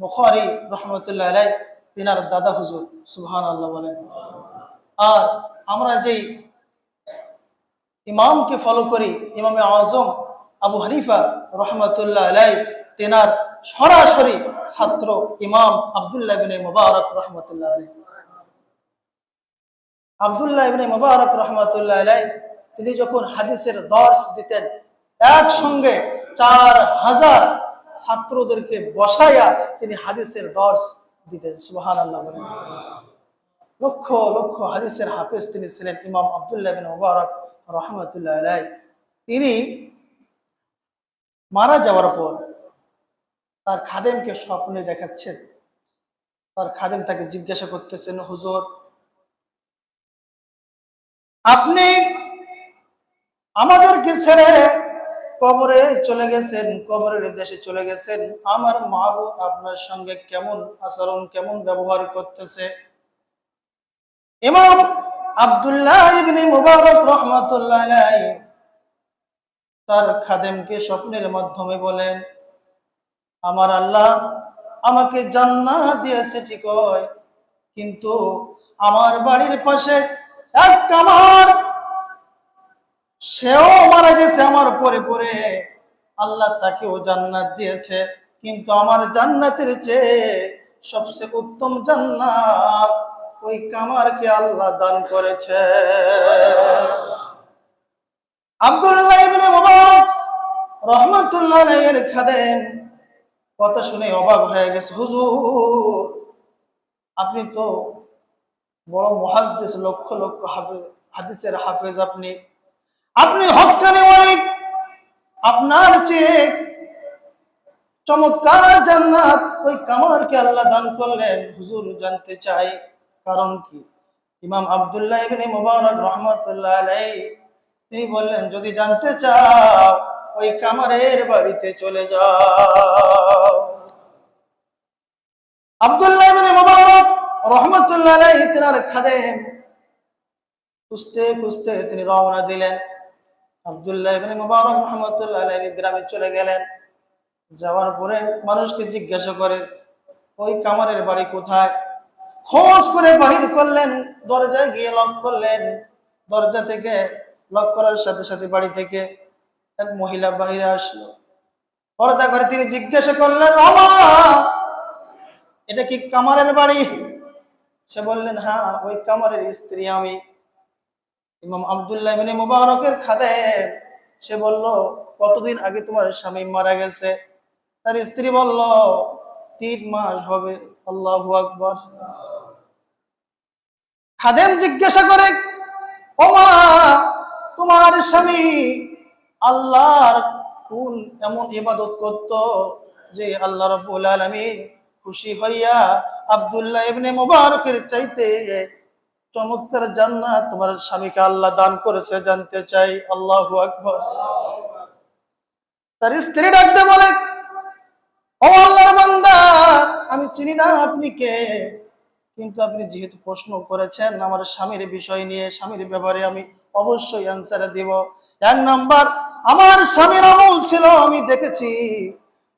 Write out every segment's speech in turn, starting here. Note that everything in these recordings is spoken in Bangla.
বুখারি রহমতুল্লাহ আলাই তিনার দাদা হুজুর সুবহান আল্লাহ বলেন। আর আমরা যেই ইমামকে ফলো করি, ইমামে আজম, আবু হানিফা রহমতুল্লাহ আলাই তেনার সরাসরি ছাত্র ইমাম আবদুল্লাহ বিন মুবারক রহমতুল্লাহ আলাই আবদুল্লাহ ইবনে মুবারক রহমতুল্লাহ আলাই তিনি যখন হাদিসের দর্শ দিতেন, একসঙ্গে চার হাজার ছাত্রদেরকে বসাইয়া তিনি হাদিসের দর্শ দিতেন সুবহান আল্লাহ বলেন। লক্ষ লক্ষ হাদিসের হাফেজ তিনি ছিলেন, ইমাম আবদুল্লাহ বিন মুবারক রহমতুল্লাহ আলাই তিনি মারা যাওয়ার পর তার খাদেমকে স্বপ্নে দেখাচ্ছেন। তার খাদেম তাকে জিজ্ঞাসা করতেছেন, হুজুর, আপনি আমাদেরকে ছেড়ে কবরে চলে গেছেন, কবরের দেশে চলে গেছেন। আমার মাহবুব আপনার সঙ্গে কেমন আচরণ, কেমন ব্যবহার করতেছে? ইমাম আব্দুল্লাহ মুবারক রহমাতুল্লাহ তার খাদেমকে স্বপ্নের মাধ্যমে বলেন, আমার আল্লাহ আমাকে জান্নাত দিয়েছে ঠিক কিন্তু আমার বাড়ির পাশে এক কামার সেও মারা গেছে আমার পরে পরে। আল্লাহ তাকেও জান্নাত দিয়েছে, কিন্তু আমার জান্নাতের চেয়ে সবচেয়ে উত্তম জান্নাত ওই কামারকে আল্লাহ দান করেছে। আব্দুল্লাহ ইবনে মুবারক কথা শুনে অবাক হয়ে গেছে, হুজুর, আপনি তো বড় মহাদ্দেশ, লক্ষ লক্ষ হাফেজ হাদিসের হাফেজ আপনি। আপনি হকানি অনেক আপনার চেয়ে চমৎকার জান্নাত ওই কামারকে আল্লাহ দান করলেন। হুজুর জানতে চাই, কারণ কি? ইমাম আবদুল্লাহ ইবনে মুবারক রহমাতুল্লাহ আলাইহি, তিনি বললেন, যদি জানতে চাও, ওই কামারের বাড়িতে চলে যাও। আব্দুল্লাহ ইবনে মুবারক রহমতুল্লাহ আলাইহি, তিনার খাদেম খুঁজতে খুঁজতে তিনি রওনা দিলেন। আব্দুল্লাহ ইবনে মুবারক রহমতুল্লাহ গ্রামে চলে গেলেন। যাওয়ার পরে মানুষকে জিজ্ঞাসা করে, ওই কামারের বাড়ি কোথায়? খোঁজ করে বাহির করলেন, দরজায় গিয়ে লক করলেন। দরজা থেকে লক করার সাথে সাথে বাড়ি থেকে এক মহিলা বাহিরে আসলো। পর্দা করে তিনি জিজ্ঞাসা করলেন আমা এটা কি কামারের বাড়ি? সে বললেন হ্যাঁ ওই কামারের স্ত্রী আমি। ইমাম আব্দুল্লাহ ইবনে মুবারকের খাদে, সে বলল, কতদিন আগে তোমার স্বামী মারা গেছে? তার স্ত্রী বলল, তিন মাস হবে, আল্লাহু আকবার। খাদেম জিজ্ঞাসা করে ও মা তোমার স্বামী আল্লাহর কোন এমন ইবাদত করত যে আল্লাহ রাব্বুল আলামিন খুশি হইয়া আব্দুল্লাহ ইবনে মুবারকের চাইতে চমৎকার জান্নাত তোমার স্বামীকে আল্লাহ দান করেছে, জানতে চাই। আল্লাহু আকবার। তার স্ত্রী ডাকতে বলে, ও আল্লাহর বান্দা, আমি চিনি না আপনি কে? কিন্তু আপনি যেহেতু প্রশ্ন করেছেন আমার স্বামীর বিষয় নিয়ে, স্বামীর ব্যাপারে আমি অবশ্যই অ্যান্সার দিব। এক নাম্বার, আমার স্বামীর আমল ছিল, আমি দেখেছি।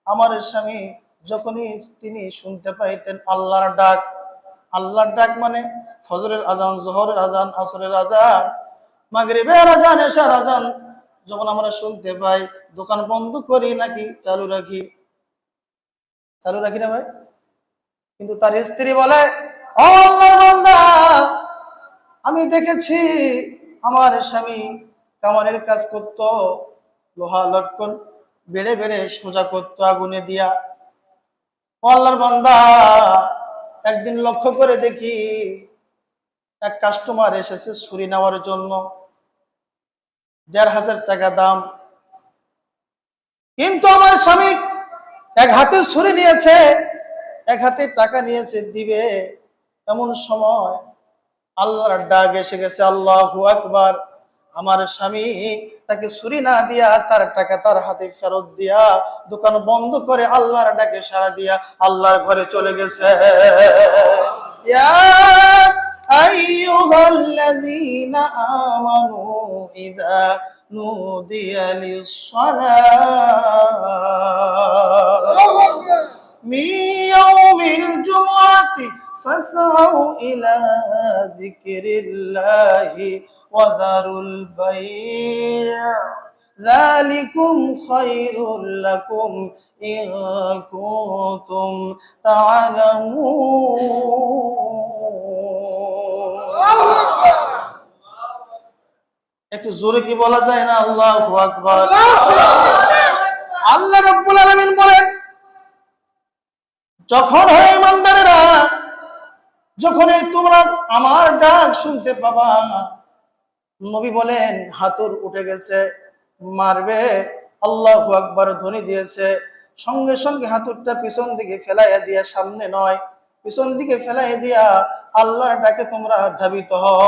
আমার স্বামী যখনই তিনি শুনতে পাইতেন আল্লাহর ডাক আল্লাহর ডাক মানে ফজরের আজান, জোহরের আজান, আসরের আজান, মাগরিবের আজান, এশার আজান। যখন আমরা শুনতে পাই, দোকান বন্ধ করি নাকি চালু রাখি? চালু রাখি না ভাই? কিন্তু তার স্ত্রী বলে, "ও বান্দা, আমি দেখেছি আমার স্বামী কামারের কাজ করত, লোহা লটকন বেড়ে বেড়ে সোজা করতো আগুনে দিয়া। আল্লাহর বান্দা একদিন লক্ষ্য করে দেখি এক কাস্টমার এসেছে ছুরি নেওয়ার জন্য। দেড় হাজার টাকা দাম। কিন্তু আমার স্বামী এক হাতে ছুরি নিয়েছে, এক হাতে টাকা নিয়েছে, দিবে। এমন সময় আল্লাহর ডাক এসে গেছে, আল্লাহু আকবার। আমার স্বামী তাকে ছুরি না দিয়া তার টাকা তার হাতে ফেরত দিয়া দোকান বন্ধ করে আল্লাহর ডাকে সাড়া দিয়া আল্লাহর ঘরে চলে গেছে ইয়া আইয়ুহাল্লাযীনা আমানু ইযা নুদিয়া লিস-সালাহ من يوم الجمعة فاسعوا إلى ذكر الله وذروا البيع ذلكم خير لكم إن كنتم تعلمون একটু জোরে কি বলা যায় না আল্লাহ আকবার আল্লাহ রব্বুল আলামিন বলেন যখন হয় ইমানদারেরা যখন এই তোমরা আমার ডাক শুনতে পাবা, নবী বলেন, হাতুর উঠে গেছে, মারবে, আল্লাহ আকবার ধ্বনি দিয়েছে। সঙ্গে সঙ্গে হাতুরটা পিছন দিকে ফেলাইয়া দিয়া সামনে নয়, পিছন দিকে ফেলাইয়া দিয়া আল্লাহর ডাকে তোমরা ধাবিত হও।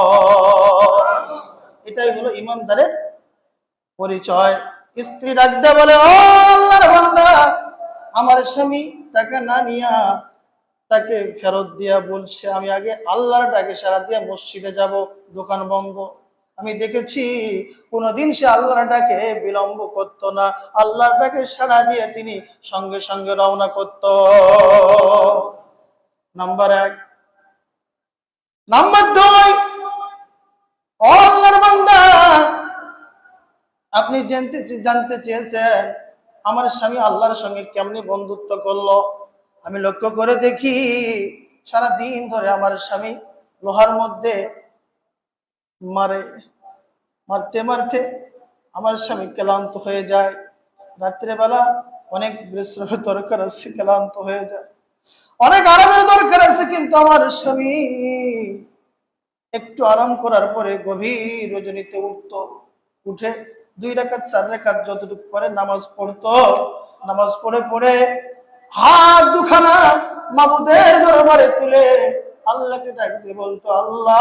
এটাই হলো ইমানদারের পরিচয়। স্ত্রী ডাকতে বলে, ও আল্লাহর আমার স্বামী টাকা না নিয়া তাকে ফেরত দিয়া বলছে, আমি আগে আল্লাহর ডাকে সারা দিয়া মসজিদে যাব, দোকান বন্ধ। আমি দেখেছি কোনোদিন সে আল্লাহর ডাকে বিলম্ব করতো না। আল্লাহর ডাকে সারা দিয়ে তিনি সঙ্গে সঙ্গে রওনা করত। নাম্বার এক। নাম্বার দুই। আল্লাহর বান্দা, আপনি জানতে জানতে চেয়েছেন, আমার স্বামী আল্লাহর সঙ্গে কেমনি বন্ধুত্ব করল? আমি লক্ষ্য করে দেখি সারা দিন ধরে আমার স্বামী লোহার মধ্যে মারে, মারতে মারতে আমার স্বামী ক্লান্ত হয়ে যায়। রাত্রেবেলা অনেক বিশ্রামের দরকার আছে, ক্লান্ত হয়ে যায়। অনেক আরামের দরকার আছে, কিন্তু আমার স্বামী একটু আরাম করার পরে গভীর রজনীতে উঠতো। উঠে দুই রেখাত, চার রেখাত যতটুকু পরে নামাজ পড়তো। নামাজ পড়ে পড়ে হাত দুখানা মাবুদের দরবারে তুলে আল্লাহকে ডাকতে বলতো, আল্লাহ!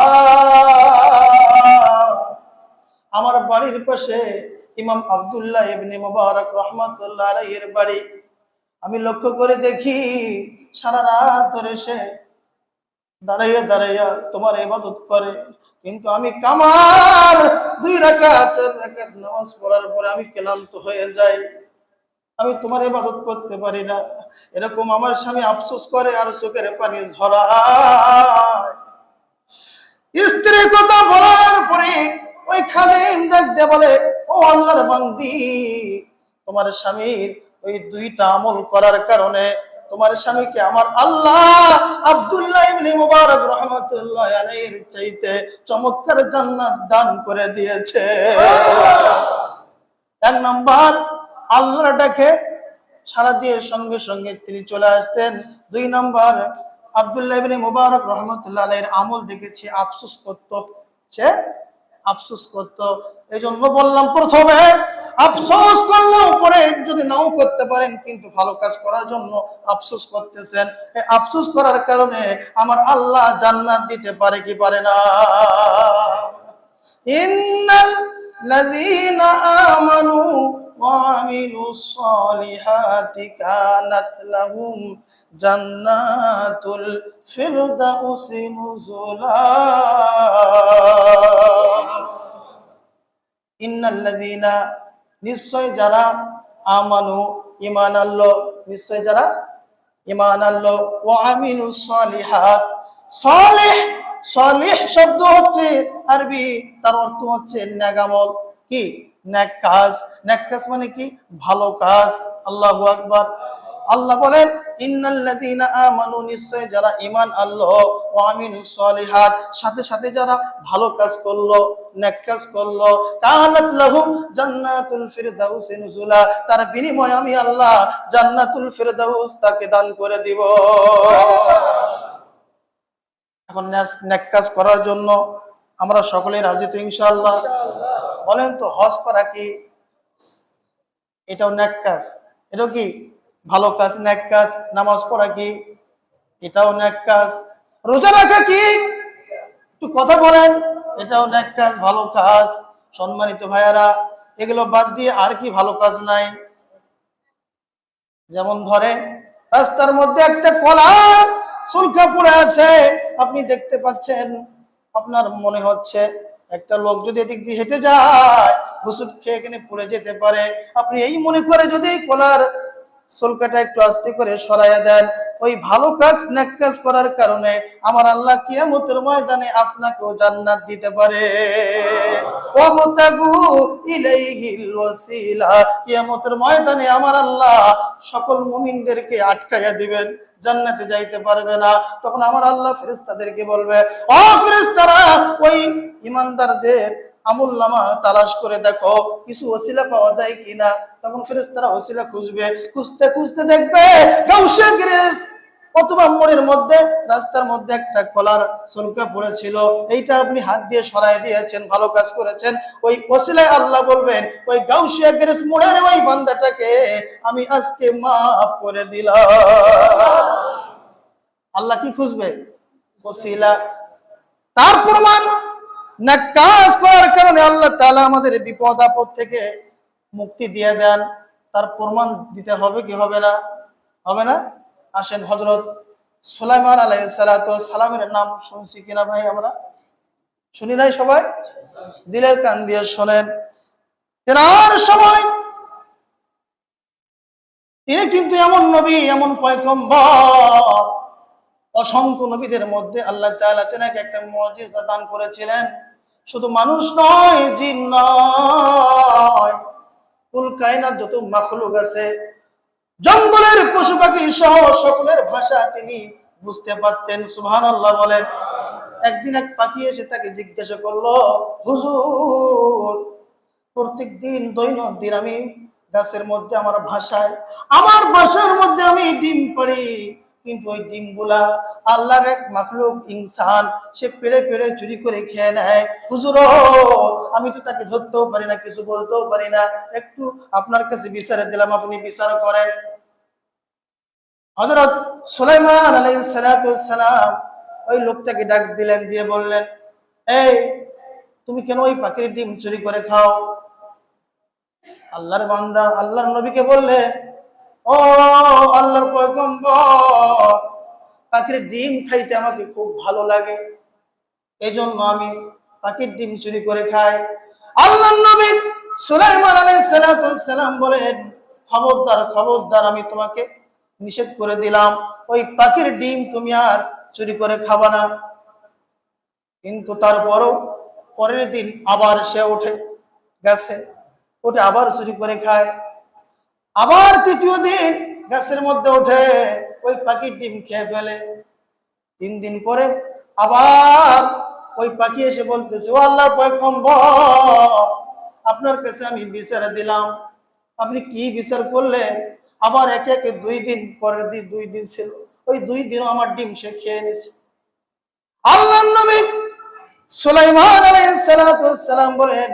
আমার বাড়ির পাশে ইমাম আব্দুল্লাহ ইবনে মুবারক রহমাতুল্লাহ আলাইহির বাড়ি। আমি লক্ষ্য করে দেখি সারা রাত ধরে সে দাঁড়াইয়া দাঁড়াইয়া তোমার ইবাদত করে। কিন্তু আমি কামার দুই রাকাত, চার রাকাত নামাজ পড়ার পরে আমি ক্লান্ত হয়ে যাই। আমি তোমার ইবাদত করতে পারি না। এরকম আমার স্বামী আফসোস করে আর চোখের পানি ঝরায়। স্ত্রী কথা বলার পরে ওই খাদেম ডাকতে বলে, ও আল্লাহর বান্দি, তোমার স্বামীর ওই দুইটা আমল করার কারণে তোমার স্বামীকে আমার আল্লাহ আব্দুল্লাহ চমৎকার জান্নাত দান করে দিয়েছে। এক নম্বর আল্লাহ ডাকে। সারা দিয়ে সঙ্গে সঙ্গে তিনি চলে আসতেন। দুই নম্বর, আবদুল্লাহ মুবারক রহমতুল্লাহ এর আমল দেখেছি, আফসুস করত। সে আফসুস করত। এই জন্য বললাম, প্রথমে আফসোস করলে উপরে যদি নাও করতে পারেন, কিন্তু ভালো কাজ করার জন্য আফসোস করতেছেন। এই আফসোস করার কারণে আমার আল্লাহ জান্নাত দিতে পারে কি পারে না। ইন্নাল লাযীনা আমানু وعملوا الصالحات كانت لهم جنات الفردوس نزلا ইন্নাল্লাযীনা নিশ্চয় যারা আমানু ঈমান আনলো নিশ্চয় যারা ঈমান আনলো ওয়া আমিলুস সালিহাত সালিহ সালিহ শব্দ হচ্ছে আরবি তার অর্থ হচ্ছে নেকামল কি কাজ কাজ মানে কি? ভালো কাজ। আল্লাহু বলেন সাথে সাথে যারা ভালো কাজ করল কাজ করল তার বিনিময়ে আমি আল্লাহ জান্নাতুল ফিরদাউস তাকে দান করে দিব। এখন নেক কাজ করার জন্য আমরা সকলেই রাজি তো ইনশাআল্লাহ? বলেন তো, হজ করা কি? এটাও নেক কাজ। এটাও কি ভালো কাজ, নেক কাজ? নামাজ পড়া কি? এটাও নেক কাজ। রোজা রাখা কি? একটু কথা বলেন, এটাও নেক কাজ, ভালো কাজ। সম্মানিত ভাইয়ারা, এগুলো বাদ দিয়ে আর কি ভালো কাজ নাই? যেমন ধরে রাস্তার মধ্যে একটা কলা সুলকা পড়ে আছে, আপনি দেখতে পাচ্ছেন, আপনার মনে হচ্ছে একটা লোক যদি এদিক দিয়ে হেঁটে যায় হুসুট খেয়ে এখানে পড়ে যেতে পারে। আপনি এই মনে করে যদি কলার চুলকাটা একটু আস্তে করে সরাইয়া দেন, ওই ভালো কাজ নেক কাজ করার কারণে আমার আল্লাহ কিয়ামতের ময়দানে আপনাকেও জান্নাত দিতে পারে। ওয়াবতাগু ইলাইহিল কিয়ামতের ময়দানে আমার আল্লাহ সকল মুমিনদেরকে আটকাইয়া দিবেন। জান্নাতে যাইতে পারবে না। তখন আমার আল্লাহ ফেরেস্তাদেরকে বলবে, ও ফেরেস্তারা ওই ইমানদারদের আমুল নামা তালাশ করে দেখো, কিছু ওসিলা পাওয়া যায় কিনা? তখন ফেরেস্তারা ওসিলা খুঁজবে, খুঁজতে খুঁজতে দেখবে অথবা মোড়ের মধ্যে, রাস্তার মধ্যে একটা কলার সলকা পড়েছিল। এইটা আপনি হাত দিয়ে সরাই দিয়েছেন, ভালো কাজ করেছেন। ওই ওসিলায় আল্লাহ বলবেন, ওই গাউসিয়া গ্রেস মোড়ের ওই বান্দাটাকে আমি আজকে মাফ করে দিলাম। আল্লাহ কি খুঁজবে? ওসিলা। তার প্রমাণ, না কাজ করার কারণে আল্লাহ তাআলা আমাদের বিপদ, আপদ থেকে মুক্তি দিয়ে দেন। তার প্রমাণ দিতে হবে কি হবে না? হবে না? আসেন হজরত সুলাইমান আলাই সালামের নাম শুনছি কিনা ভাই আমরা? শুনি নাই সবাই? দিলের কান দিয়ে শোনেন। তেনার সময় তিনি কিন্তু এমন নবী, এমন পয়গম্বর। অসংখ্য নবীদের মধ্যে আল্লাহ তাআলা তেনাকে একটা মুজিজা দান করেছিলেন। শুধু মানুষ নয়, জিন নয়। কুল কায়নাত যত মাখলুক আছে জঙ্গলের পশু পাখি সহ সকলের ভাষা তিনি বুঝতে পারতেন সুহান আল্লাহ বলেন। একদিন এক পাখি এসে তাকে জিজ্ঞাসা করল, হুজুর প্রত্যেক দিন দৈনন্দিন আমি গাছের মধ্যে আমার ভাষায়, আমার ভাষার মধ্যে আমি ডিম পাড়ি কিন্তু ওই ডিমগুলা আল্লাহর এক মাখলুক ইনসান, সে পেড়ে পেড়ে চুরি করে খেয়ে নেয়। হুজুর আমি তো তাকে ধরতেও পারি না, কিছু বলতেও পারি না। একটু আপনার কাছে বিচারে দিলাম, আপনি বিচার করেন। হযরত সুলাইমান আলাইহিস সালাম ওই লোকটাকে ডাক দিলেন, দিয়ে বললেন, এই, তুমি কেন ওই পাখির ডিম চুরি করে খাও? আল্লাহর বান্দা, আল্লাহর নবীকে বললে ও আল্লাহর পয়গম্বর, পাখির ডিম খাইতে আমাকে খুব ভালো লাগে। এই জন্য আমি পাখির ডিম চুরি করে খাই। আল্লাহ নবী সুলাইমান আলাইহিস সালাম বলেন, খবরদার খবরদার, আমি তোমাকে নিষেধ করে দিলাম। ওই পাখির ডিম তুমি আর চুরি করে খাবা না। কিন্তু তারপরও পরের দিন আবার সে ওঠে গেছে। ওঠে আবার চুরি করে খায়। আবার তৃতীয় দিন গাছের মধ্যে ওঠে ওই পাখির ডিম খেয়ে ফেলে। তিন দিন পরে আবার ওই পাখি এসে বলতেছে, ও আল্লাহ পয়গম্বর, আপনার কাছে আমি বিচার দিলাম। আপনি কি বিচার করলেন? আবার একে একে দুই দিন পরের দিন, দুই দিন ছিল। ওই দুই দিনও আমার ডিম সে খেয়ে নিছে। আল্লাহ নবী সুলাইমান আলাইহিস সালাম বলেন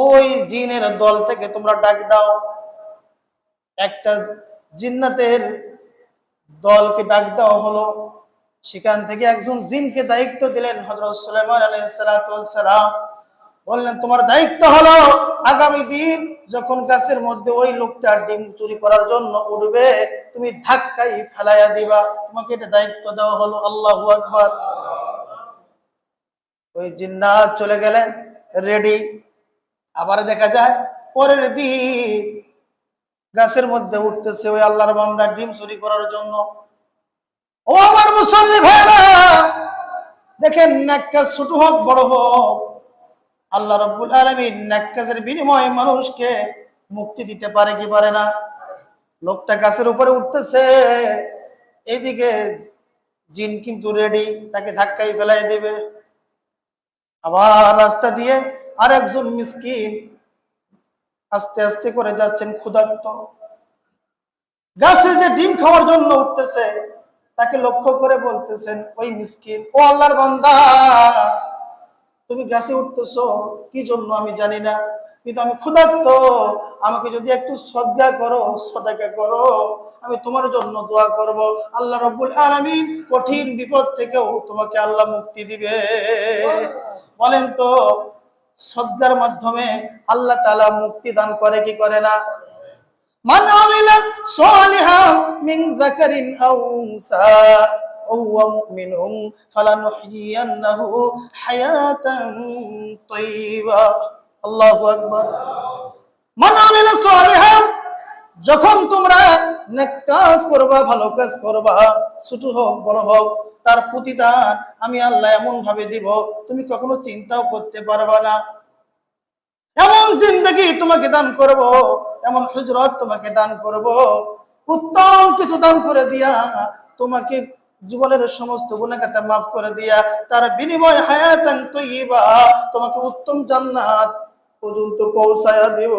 ওই জিনের দল থেকে তোমরা ডাক দাও। একটা জিন্নাতের দলকে ডাক দেওয়া হলো। সেখান থেকে একজন জিনকে দায়িত্ব দিলেন হজরত সুলাইমান আলাইহিস সালাম। বললেন, তোমার দায়িত্ব হলো আগামী দিন যখন গাছের মধ্যে ওই লোকটার ডিম চুরি করার জন্য উঠবে, তুমি ধাক্কাই ফেলাইয়া দিবা। তোমাকে এটা দায়িত্ব দেওয়া হলো। আল্লাহ আকবার। ওই জিন্নাত চলে গেলেন, রেডি। আবার দেখা যায়, পরের দিন গাছের মধ্যে উঠতেছে ওই আল্লাহর বান্দার ডিম চুরি করার জন্য। ও আমার মুসল্লি ভাইরা দেখেন নাক্কাজ ছোট হোক, বড় হোক, আল্লাহ রব্বুল আলমিন নাক্কাজের বিনিময়ে মানুষকে মুক্তি দিতে পারে কি পারে না? লোকটা গাছের উপরে উঠতেছে এইদিকে জিন কিন্তু রেডি তাকে ধাক্কাই ফেলাই দেবে। আবার রাস্তা দিয়ে আর একজন মিসকিন আস্তে আস্তে করে যাচ্ছেন ক্ষুধার্ত। গাছে যে ডিম খাওয়ার জন্য উঠতেছে, তাকে লক্ষ্য করে বলতেছেন, ওই মিসকিন, ও আল্লাহর বান্দা, তুমি গাছে উঠতেছো, কি জন্য আমি জানি না, কিন্তু আমি ক্ষুধার্ত, আমাকে যদি একটু শ্রদ্ধা করো, সদাকা করো, আমি তোমার জন্য দোয়া করব। আল্লাহ রব্বুল আলামিন কঠিন বিপদ থেকেও তোমাকে আল্লাহ মুক্তি দিবে। বলেন তো শ্রদ্ধার মাধ্যমে আল্লাহ তাআলা মুক্তি দান করে কি করে না মান আমিলা সালিহান মিন যাকারিন আও উনসা وهو مؤمن فلنحيينه حياة طيبة الله أكبر من عمل صالحا যখন তোমরা নেক কাজ করবা ভালো কাজ করবা ছোট হোক বড় হোক তার প্রতিদান আমি আল্লাহ এমন ভাবে দিব, তুমি কখনো চিন্তাও করতে পারবা না। এমন জিন্দগি তোমাকে দান করব, এমন হুজরত তোমাকে দান করব, উত্তম কিছু দান করে দিয়া তোমাকে জীবনের সমস্ত গুণাখাতা মাফ করে দিয়া, তার বিনিময় হায়াতান তৈবা তোমাকে উত্তম জান্নাত পর্যন্ত পৌঁছায়া দিব।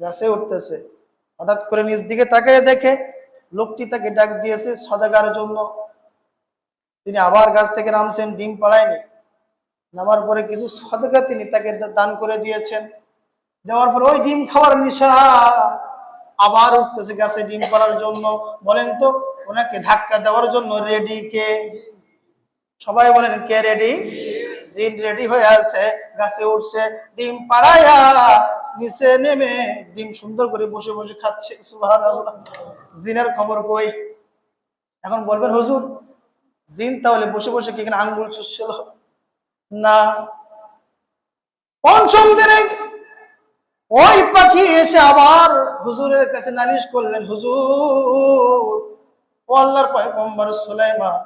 গাছে উঠতেছে, হঠাৎ করে নিজ দিকে তাকিয়ে দেখে লোকটি তাকে ডাক দিয়েছে সদাগার জন্য। তিনি আবার গাছ থেকে নামছেন, ডিম পাড়ায়নি নামার পরে কিছু সদকা তিনি তাকে দান করে দিয়েছেন। দেওয়ার পর ওই ডিম খাওয়ার নিশা। আবার উঠতেছে গাছে ডিম পাড়ার জন্য। বলেন তো, ওনাকে ধাক্কা দেওয়ার জন্য রেডি কে? সবাই বলেন, কে রেডি জিন রেডি হয়ে আছে, গাছে উঠছে, ডিম পাড়ায়া নিচে নেমে ডিম সুন্দর করে বসে বসে খাচ্ছে জিনের খবর কই? এখন বলবেন, হুজুর, জিন তাহলে বসে বসে কি এখানে আঙ্গুল চুষছিল? না। পঞ্চম দিনে ওই পাখি এসে আবার হুজুরের কাছে নালিশ করলেন, হুজুর, ও পয়গম্বর সুলাইমান,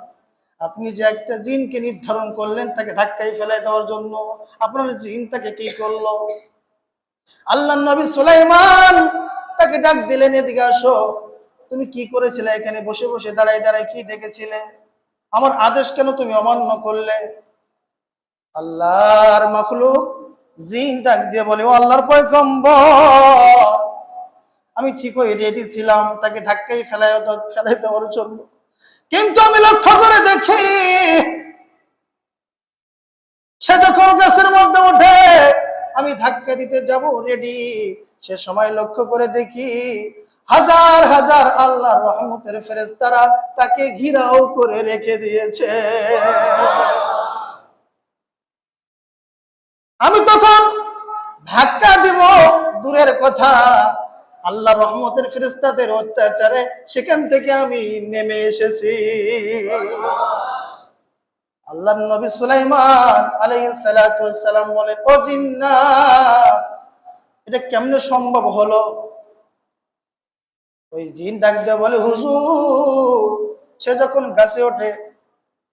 আপনি যে একটা জিনকে নির্ধারণ করলেন তাকে ধাক্কায় ফেলাই দেওয়ার জন্য, আপনার জিন তাকে কি করল? আল্লাহ নবী সুলাইমান তাকে ডাক দিলেন, এদিকে আসো। তুমি কি করেছিলে এখানে? বসে বসে দাঁড়ায় দাঁড়ায় কি দেখেছিলে? আমার আদেশ কেন তুমি অমান্য করলে? আল্লাহর মখলুক জিন ডাক দিয়ে বলে, ও আল্লাহর পয়গম্বর, আমি ঠিকই রেডি ছিলাম। তাকে ধাক্কাই ফেলাই ফেলাই দেওয়ার জন্য। কিন্তু আমি লক্ষ্য করে দেখি, সে যখন গাছের মধ্যে ওঠে আমি ধাক্কা দিতে যাব রেডি। সে সময় লক্ষ্য করে দেখি হাজার হাজার আল্লাহর রহমতের ফেরেশতারা তাকে ঘিরাও করে রেখে দিয়েছে। আমি তখন ধাক্কা দিব দূরের কথা। আল্লাহ রহমতের ফেরেস্তাদের অত্যাচারে সেখান থেকে আমি নেমে এসেছি। আল্লাহ নবী সুলাইমান আলাইসালাম বলেন ও জিন্না, এটা কেমনে সম্ভব হলো? ওই জিন ডাক দিয়ে বলে, হুজুর, সে যখন গাছে ওঠে,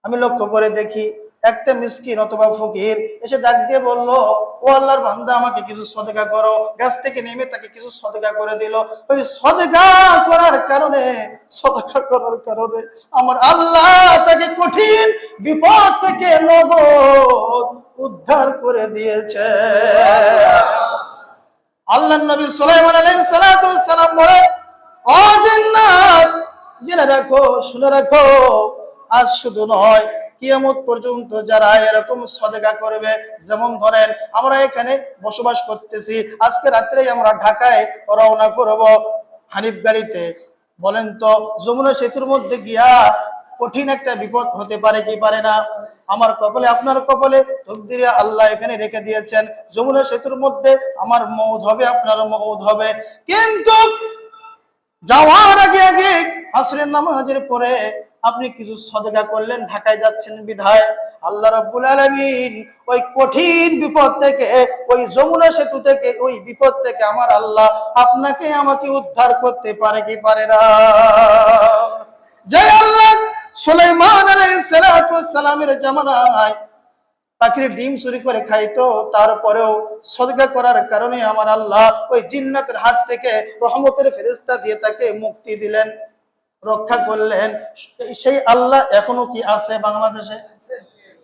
আমি লক্ষ্য করে দেখি একটা মিসকিন অথবা ফকির এসে ডাক দিয়ে বলল, ও আল্লাহর বান্দা, আমাকে কিছু সদেকা করো। গাছ থেকে নেমে তাকে কিছু সদেকা করে দিল। ওই সদেকা করার কারণে, সদেকা করার কারণে আমার আল্লাহ তাকে কঠিন বিপদ থেকে নগদ উদ্ধার করে দিয়েছে। আল্লাহ নবী সুলাইমান আলাইহিস সালাতু সালাম বলে, ও জেনে রাখো, শুনে রাখো, আজ শুধু নয় কিয়ামত পর্যন্ত যারা এরকম সদেগা করবে, যেমন ধরেন আমরা এখানে বসবাস করতেছি, আজকে রাত্রেই আমরা ঢাকায় রওনা করব হানিফ গাড়িতে। বলেন তো, যমুনা সেতুর মধ্যে গিয়া কঠিন একটা বিপদ হতে পারে কি পারে না? আমার কপালে, আপনার কপালে তকদিরে আল্লাহ এখানে রেখে দিয়েছেন, যমুনা সেতুর মধ্যে আমার মৌদ হবে আপনার মৌদ হবে। কিন্তু যাওয়ার আগে আগে আসরের নামাজের পরে আপনি কিছু সদকা করলেন, ঢাকায় যাচ্ছেন বিধায়। আল্লাহ রাব্বুল আলামিন ওই কঠিন বিপদ থেকে, ওই যমুনা সেতু থেকে, ওই বিপদ থেকে আমার আল্লাহ আপনাকে আমাকে উদ্ধার করতে পারে কি পারে না। জয় আল্লাহ, সুলাইমান আলাইহিস জামানায় পাখির ডিম চুরি করে খাইতো, তারপরেও সদকা করার কারণে আমার আল্লাহ ওই জিন্নাতের হাত থেকে রহমতের ফেরেস্তা দিয়ে তাকে মুক্তি দিলেন। রক্ষা করলেন। সেই আল্লাহ এখনও কি আছে বাংলাদেশে?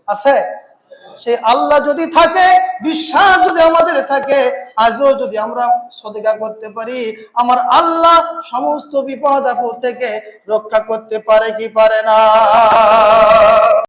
আছে? সেই আল্লাহ যদি থাকে, বিশ্বাস যদি আমাদের থাকে, আজও যদি আমরা সদিকা করতে পারি, আমার আল্লাহ সমস্ত বিপদ আপদ থেকে রক্ষা করতে পারে কি পারে না?